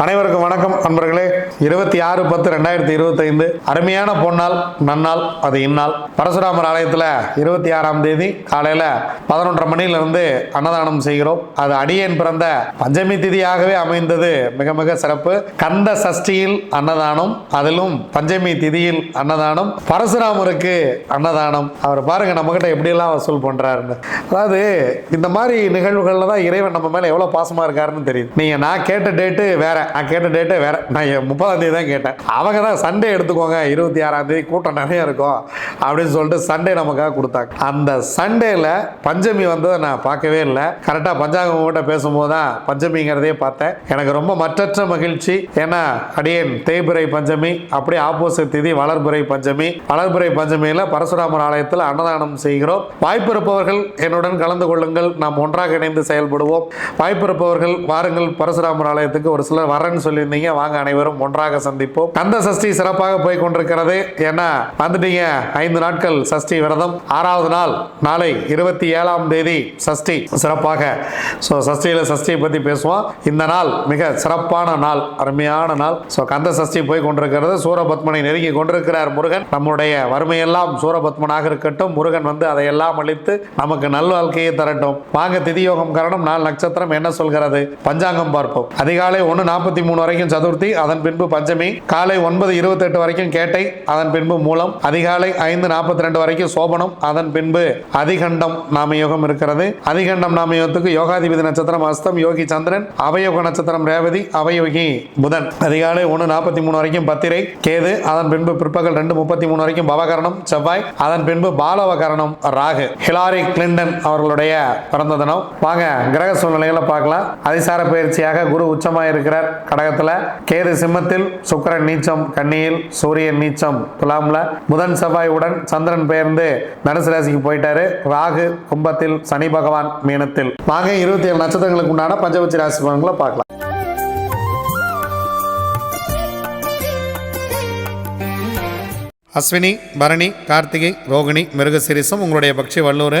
அனைவருக்கும் வணக்கம் நண்பர்களே. இருபத்தி ஆறு பத்து ரெண்டாயிரத்தி இருபத்தைந்து. அருமையான பொன்னாள் நன்னாள் அது இந்நாள். பரசுராமர் ஆலயத்தில் இருபத்தி ஆறாம் தேதி காலையில் பதினொன்றரை மணியிலிருந்து அன்னதானம் செய்கிறோம். அது அடியேன் பிறந்த பஞ்சமி திதியாகவே அமைந்தது. மிக மிக சிறப்பு. கந்த சஷ்டியில் அன்னதானம் அதிலும் பஞ்சமி திதியில் அன்னதானம் பரசுராமருக்கு அன்னதானம். அவர் பாருங்க நம்மகிட்ட எப்படியெல்லாம் வசூல் பண்றாருன்னு. அதாவது இந்த மாதிரி நிகழ்வுகள்ல தான் இறைவன் நம்ம மேல எவ்வளவு பாசமா இருக்காருன்னு தெரியுது. நீங்க நான் கேட்ட டேட்டு வேற. நான் கேட்ட டேட்டு வேற. நான் முப்பதாந்தேதி முப்பதாம் தேதி தான் கேட்டேன். அவங்க தான் சண்டே எடுத்துக்கோங்க. இருபத்தி ஆறாம் தேதி கூட்டம் நிறைய இருக்கும் அப்படின்னு சொல்லிட்டு சண்டே நமக்காக கொடுத்தாங்க. அந்த சண்டேல பஞ்சமி வந்ததை நான் பார்க்கவே இல்லை. கரெக்டாக பஞ்சாங்கம் கிட்ட பேசும்போது தான் பஞ்சமிங்கிறதே பார்த்தேன். எனக்கு ரொம்ப மற்றற்ற மகிழ்ச்சி. ஏன்னா அடியேன் தேய்பிரை பஞ்சமி அப்படியே ஆப்போசிட் திதி வளர்பிறை பஞ்சமி. வளர்பிறை பஞ்சமியில் பரசுராமர் ஆலயத்தில் அன்னதானம் செய்கிறோம். வாய்ப்பிருப்பவர்கள் என்னுடன் கலந்து கொள்ளுங்கள். நாம் ஒன்றாக இணைந்து செயல்படுவோம். வாய்ப்பிருப்பவர்கள் வாருங்கள். பரசுராமர் ஆலயத்துக்கு ஒரு சிலர் வரேன்னு சொல்லியிருந்தீங்க. வாங்க அனைவரும் ஒன்றாக சந்திப்போம். கந்த சஷ்டி சிறப்பாக போய் கொண்டிருக்கிறது ஏன்னா வந்துட்டீங்க. ஐந்து நாட்கள் சஷ்டி விரதம். ஆறாவது நாள் நாளை இருபத்தி ஏழாம் தேதி சஷ்டி சிறப்பாக. ஸோ சஷ்டியில் சஷ்டியை பற்றி பேசுவோம். இந்த நாள் மிக சிறப்பான நாள் அருமையான நாள். ஸோ கந்த சஷ்டி போய் கொண்டிருக்கிறது சூரபத்மனை நெருங்கி கொண்டிருக்கிறார் முருகன். நம்முடைய வறுமையெல்லாம் சூரபத்மனாக இருக்கட்டும். முருகன் வந்து அதையெல்லாம் அளித்து நமக்கு நல் வாழ்க்கையை தரட்டும். வாங்க திதியோகம் காரணம் நாள் நட்சத்திரம் என்ன சொல்கிறது? பஞ்சாங்கம் பார்ப்போம். அதிகாலை ஒன்று நாற்பத்தி மூணு வரைக்கும் சதுர்த்தி அதன் பின்பு பஞ்சமி காலை ஒன்பது இருபத்தெட்டு வரைக்கும் கேட்டை அதன் பின்பு மூலம் அதிகாலை ஐந்து நாற்பத்தி ரெண்டு வரைக்கும் சோபனம் அதன் பின்பு அதிகண்டம் நாம யோகம் இருக்கிறது. அதிகண்டம் நாம யோகத்துக்கு யோகாதிபதி நட்சத்திரம் அஸ்தம் யோகி சந்திரன் அவயோக நட்சத்திரம் ரேவதி அவயோகி புதன். அதிகாலை ஒன்று நாற்பத்தி மூணு வரைக்கும் பத்திரை கேது அதன் பின்பு பிற்பகல் ரெண்டு முப்பத்தி மூணு வரைக்கும் பவகரணம் செவ்வாய் அதன் பின்பு பாலவகரணம் ராகு. ஹிலாரி கிளின்டன் அவர்களுடைய பிறந்த தினம். வாங்க கிரக சூழ்நிலைகளை பார்க்கலாம். அதிசார பயிற்சியாக குரு உச்சமாக இருக்கிறார் கடகத்தில் கேது சிம்மத்தில் சுக்கரன் நீச்சம் கன்னியில் சூரியன் நீச்சம் துலாம்ல புதன் செவ்வாயுடன் சந்திரன் பெயர்ந்து தனுசு ராசிக்கு போயிட்டாரு. ராகு கும்பத்தில் சனி பகவான் மீனத்தில். வாங்க இருபத்தி ஏழு நட்சத்திரங்களுக்கு உண்டான பஞ்சபட்சி ராசி பலன்களை பார்க்கலாம். அஸ்வினி பரணி கார்த்திகை ரோகிணி மிருகசிரிசம் உங்களுடைய பக்ஷி வல்லூர்.